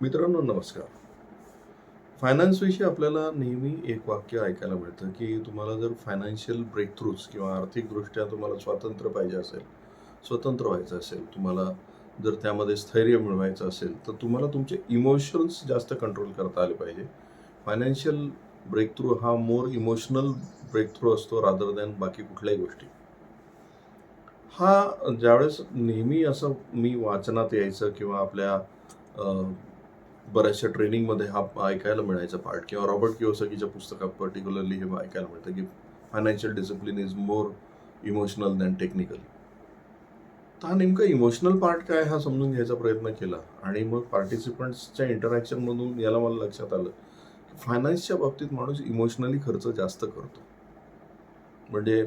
मित्रांनो नमस्कार. फायनान्सविषयी आपल्याला नेहमी एक वाक्य ऐकायला मिळतं की तुम्हाला जर फायनान्शियल ब्रेक थ्रूज किंवा आर्थिकदृष्ट्या तुम्हाला स्वातंत्र्य पाहिजे असेल स्वतंत्र व्हायचं असेल तुम्हाला जर त्यामध्ये स्थैर्य मिळवायचं असेल तर तुम्हाला तुमचे इमोशन्स जास्त कंट्रोल करता आले पाहिजे. फायनान्शियल ब्रेक थ्रू हा मोर इमोशनल ब्रेक थ्रू असतो रादर दॅन बाकी कुठल्याही गोष्टी. हा ज्यावेळेस नेहमी असं मी वाचनात यायचं किंवा आपल्या बऱ्याचशा ट्रेनिंगमध्ये हा ऐकायला मिळायचा पार्ट किंवा रॉबर्ट किओसकीच्या पुस्तकात पर्टिक्युलरली हे ऐकायला मिळतं की financial discipline is more emotional than technical तर हा नेमका इमोशनल पार्ट काय हा समजून घ्यायचा प्रयत्न केला. आणि मग पार्टिसिपंट्सच्या इंटरॅक्शनमधून याला मला लक्षात आलं की फायनान्सच्या बाबतीत माणूस इमोशनली खर्च जास्त करतो. म्हणजे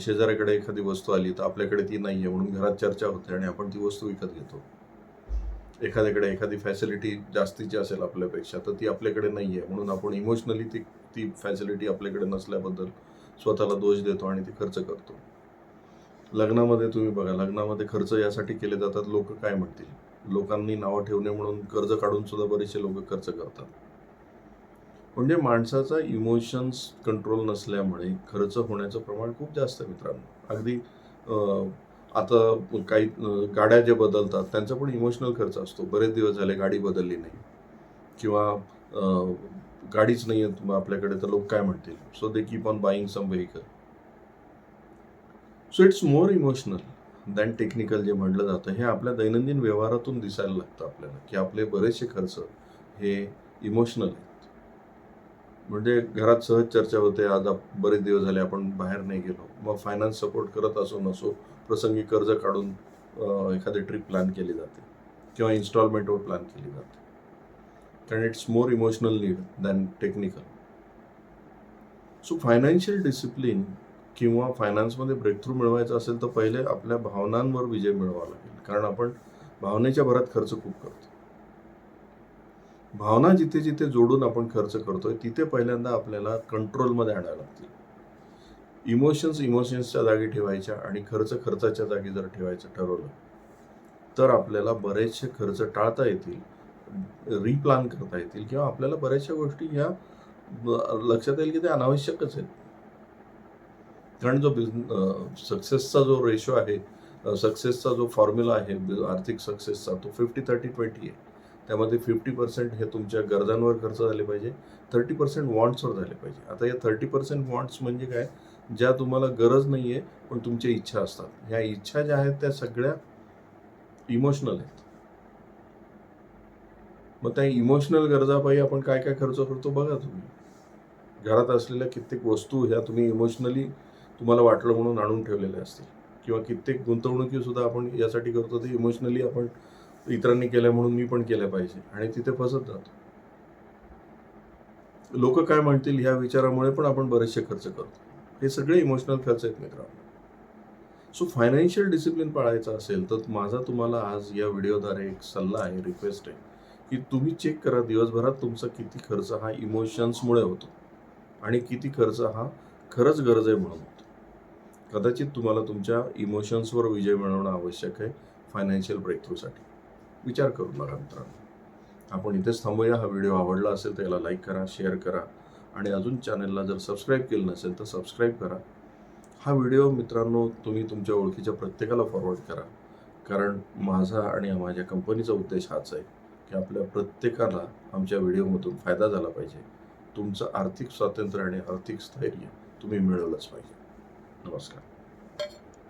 शेजाऱ्याकडे एखादी वस्तू आली तर आपल्याकडे ती नाही आहे म्हणून घरात चर्चा होते आणि आपण ती वस्तू विकत घेतो. एखाद्याकडे एखादी फॅसिलिटी जास्तीची असेल आपल्यापेक्षा तर ती आपल्याकडे नाही आहे म्हणून आपण इमोशनली ती ती फॅसिलिटी आपल्याकडे नसल्याबद्दल स्वतःला दोष देतो आणि ती खर्च करतो. लग्नामध्ये तुम्ही बघा लग्नामध्ये खर्च यासाठी केले जातात लोक काय म्हणतील? लोकांनी नावं ठेवणे म्हणून कर्ज काढून सुद्धा बरेचसे लोक खर्च करतात. म्हणजे माणसाचा इमोशन्स कंट्रोल नसल्यामुळे खर्च होण्याचं प्रमाण खूप जास्त मित्रांनो. अगदी आता काही गाड्या ज्या बदलतात त्यांचा पण इमोशनल खर्च असतो. बरेच दिवस झाले गाडी बदलली नाही. किंवा गाडीच नाही आहे आपल्याकडे तर लोक काय म्हणतील? So they keep on buying some vehicle so it's more emotional than technical जे म्हटलं जातं. हे आपल्या दैनंदिन व्यवहारातून दिसायला लागतं आपल्याला की आपले बरेचसे खर्च हे इमोशनल आहेत. म्हणजे घरात सहज चर्चा होते आज बरेच दिवस झाले आपण बाहेर नाही गेलो. मग फायनान्स सपोर्ट करत असो नसो प्रसंगी कर्ज काढून एखादी ट्रिप प्लॅन केली जाते किंवा इन्स्टॉलमेंटवर प्लॅन केली जाते. कारण it's more emotional need than technical so financial discipline किंवा फायनान्समध्ये ब्रेक थ्रू मिळवायचा असेल तर पहिले आपल्या भावनांवर विजय मिळवावा लागेल. कारण आपण भावनेच्या भरात खर्च खूप करतो. भावना जिथे जिथे जोडून आपण खर्च करतोय तिथे पहिल्यांदा आपल्याला कंट्रोलमध्ये आणायला लागतील. इमोशन्स इमोशन्सच्या जागी ठेवायच्या आणि खर्च खर्चाच्या जागी जर ठेवायचं ठरवलं तर आपल्याला बरेचसे खर्च टाळता येतील रिप्लान करता येतील किंवा आपल्याला बऱ्याचशा गोष्टी ह्या लक्षात येईल की ते अनावश्यकच आहेत. कारण जो बिझनेस सक्सेसचा जो रेशो आहे सक्सेसचा जो फॉर्म्युला आहे आर्थिक सक्सेसचा तो फिफ्टी थर्टी ट्वेंटी आहे. त्यामध्ये फिफ्टी पर्सेंट हे तुमच्या गरजांवर खर्च झाले पाहिजे थर्टी पर्सेंट वॉन्ट्सवर झाले पाहिजे. आता या थर्टी पर्सेंट वॉन्ट्स म्हणजे काय? ज्या तुम्हाला गरज नाही आहे पण तुमच्या इच्छा असतात. ह्या इच्छा ज्या आहेत त्या सगळ्या इमोशनल आहेत. मग त्या इमोशनल गरजापायी आपण काय काय खर्च करतो बघा तुम्ही. घरात असलेल्या कित्येक वस्तू ह्या तुम्ही इमोशनली तुम्हाला वाटलं म्हणून आणून ठेवलेल्या असतील. किंवा कित्येक गुंतवणुकी सुद्धा आपण यासाठी करतो ते इमोशनली आपण इतरांनी केल्या म्हणून मी पण केल्या पाहिजे आणि तिथे फसत जातो. लोक काय म्हणतील ह्या विचारामुळे पण आपण बरेचसे खर्च करतो. हे सगळे इमोशनल खर्च आहेत मित्रांनो. सो फायनान्शियल डिसिप्लिन पाळायचा असेल तर माझा तुम्हाला आज या व्हिडिओद्वारे एक सल्ला आहे रिक्वेस्ट आहे की तुम्ही चेक करा दिवसभरात तुमचा किती खर्च हा इमोशन्समुळे होतो आणि किती खर्च हा खरंच गरज आहे म्हणून होतो. कदाचित तुम्हाला तुमच्या इमोशन्सवर विजय मिळवणं आवश्यक आहे फायनान्शियल ब्रेकथ्रूसाठी विचार करून बघा मित्रांनो. आपण इथेच थांबूया. हा व्हिडिओ आवडला असेल तर याला लाईक करा शेअर करा आणि अजून चॅनलला जर सबस्क्राईब केलं नसेल तर सबस्क्राईब करा. हा व्हिडिओ मित्रांनो तुम्ही तुमच्या ओळखीच्या प्रत्येकाला फॉरवर्ड करा. कारण माझा आणि माझ्या कंपनीचा उद्देश हाच आहे की आपल्या प्रत्येकाला आमच्या व्हिडिओमधून फायदा झाला पाहिजे. तुमचं आर्थिक स्वातंत्र्य आणि आर्थिक स्थैर्य तुम्ही मिळवलंच पाहिजे. नमस्कार.